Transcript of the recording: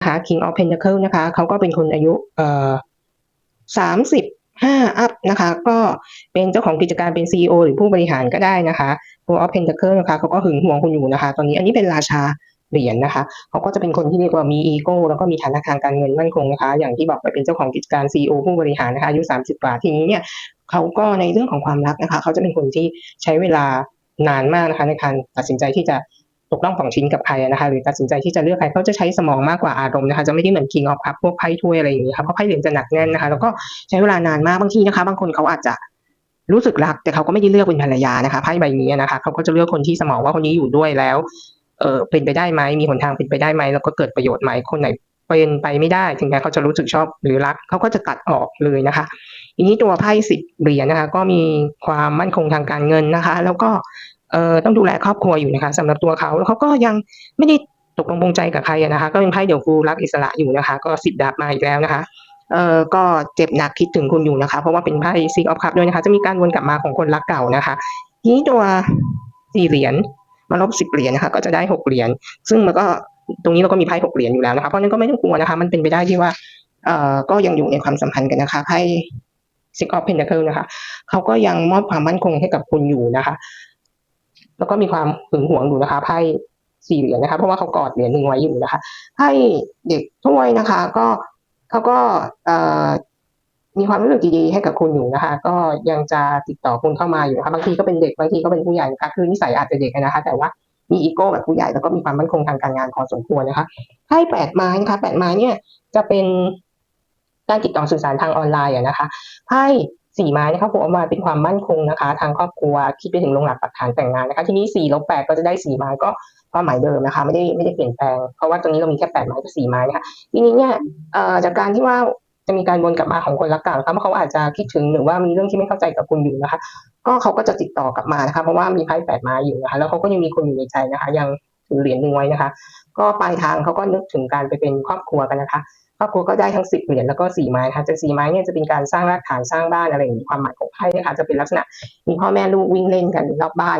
นะคะ King of Pentacle นะคะ เขาก็เป็นคนอายุเอ่อสามสิบห้าอัพนะคะ ก็เป็นเจ้าของกิจการเป็น CEO หรือผู้บริหารก็ได้นะคะ Four of Pentacle นะคะเขาก็หึงหวงคุณอยู่นะคะ ตอนนี้อันนี้เป็นราชาเหรียญนะคะ เขาก็จะเป็นคนที่เรียกว่ามีอีโก้แล้วก็มีฐานะทางการเงินมั่นคงนะคะ อย่างที่บอกไปเป็นเจ้าของกิจการ CEO ผู้บริหารนะคะอายุ 30 กว่าทีนี้เนี่ยเขาก็ในเรื่องของความรักนะคะ เขาจะเป็นคนที่ใช้เวลานานมากนะคะในการตัดสินใจที่จะ ตกล่องของชิ้นกับใครนะคะหรือตัดสินใจที่จะเลือกใครเขาจะใช้สมองมากกว่าอารมณ์นะคะจะไม่ได้เหมือน King of Cup พวกไพ่ถ้วยอะไรอย่างนี้ค่ะเพราะไพ่เหรียญจะหนักแน่นนะคะแล้วก็ใช้เวลานานมากบางทีนะคะ บางคนเขาอาจจะรู้สึกรัก แต่เขาก็ไม่ได้เลือกเป็นภรรยานะคะไพ่ใบนี้นะคะเขาก็จะเลือกคนที่สมองว่าคนนี้อยู่ด้วยแล้วเออเป็นไปได้ไหมมีหนทางเป็นไปได้ไหมแล้วก็เกิดประโยชน์ไหมคนไหนเป็นไปไม่ได้ถึงแม้เขาจะรู้สึกชอบหรือรักเขาก็จะตัดออกเลยนะคะทีนี้ตัวไพ่สิบเหรียญนะคะ ก็มีความมั่นคงทางการเงินนะคะ แล้วก็ ต้องดูแลครอบครัวอยู่นะคะสำหรับตัวเขาแล้วเขาก็ยังไม่ได้ตกลงปงใจกับใครนะคะ ก็เป็นไพ่เดี่ยวฟูรักอิสระอยู่นะคะ ก็สิบดาบมาอีกแล้วนะคะเอ่อก็เจ็บหนักคิดถึงคุณอยู่นะคะ เพราะว่าเป็นไพ่ซีออฟคัพด้วยนะคะ จะมีการวนกลับมาของคนรักเก่านะคะทีนี้ตัวสี่เหรียญมาลบสิบเหรียญนะคะ ก็จะได้หกเหรียญซึ่งมันก็ตรงนี้เราก็มีไพ่หกเหรียญอยู่แล้วนะคะเพราะนั้นก็ไม่ต้องกลัวนะคะ มันเป็นไปได้ที่ว่าเอ่อก็ยังอยู่ในความสัมพันธ์กันนะคะไพ่ Six of Pentacles นะคะเขาก็ยังมอบความมั่นคงให้กับคุณอยู่นะคะ แล้วก็มีความหึงหวงอยู่นะคะไพ่สี่เหรียญนะคะเพราะว่าเขากอดเหรียญหนึ่งไว้อยู่นะคะไพ่เด็กถ้วยนะคะ ก็เขาก็เอ่อมีความรู้สึกดีๆให้กับคุณอยู่นะคะ ก็ยังจะติดต่อคุณเข้ามาอยู่นะคะบางทีก็เป็นเด็กบางทีก็เป็นผู้ใหญ่นะคะคือนิสัยอาจจะเด็กนะคะ แต่ว่ามีอีโก้แบบผู้ใหญ่แล้วก็มีความมั่นคงทางการงานพอสมควรนะคะไพ่แปดไม้นะคะแปดไม้เนี่ยจะเป็นการติดต่อสื่อสารทางออนไลน์นะคะไพ่ สี่ไม้นะคะผมเอามาเป็นความมั่นคงนะคะ ทางครอบครัวคิดไปถึงลงหลักปักฐานแต่งงานนะคะ ทีนี้สี่ลบแปดก็จะได้สี่ไม้ก็ความหมายเดิมนะคะ ไม่ได้ไม่ได้เปลี่ยนแปลงเพราะว่าตรงนี้เรามีแค่แปดไม้กับสี่ไม้นะคะทีนี้เนี่ยจากการที่ว่าจะมีการวนกลับมาของคนรักเก่านะคะเพราะเขาอาจจะคิดถึงหรือว่ามีเรื่องที่ไม่เข้าใจกับคุณอยู่นะคะ ก็เขาก็จะติดต่อกลับมานะคะเพราะว่ามีไพ่แปดไม้อยู่นะคะ แล้วเขาก็ยังมีคนอยู่ในใจนะคะ ยังถือเหรียญหนึ่งไว้นะคะ ก็ปลายทางเขาก็นึกถึงการไปเป็นครอบครัวกันนะคะ ครอบครัวก็ได้ทั้งสิบเหรียญแล้วก็สี่ไม้นะคะจะสี่ไม้เนี่ยจะเป็นการสร้างรากฐานสร้างบ้านอะไรอย่างนี้ความหมายของไพ่นะคะจะเป็นลักษณะมีพ่อแม่ลูกวิ่งเล่นกันรอบบ้าน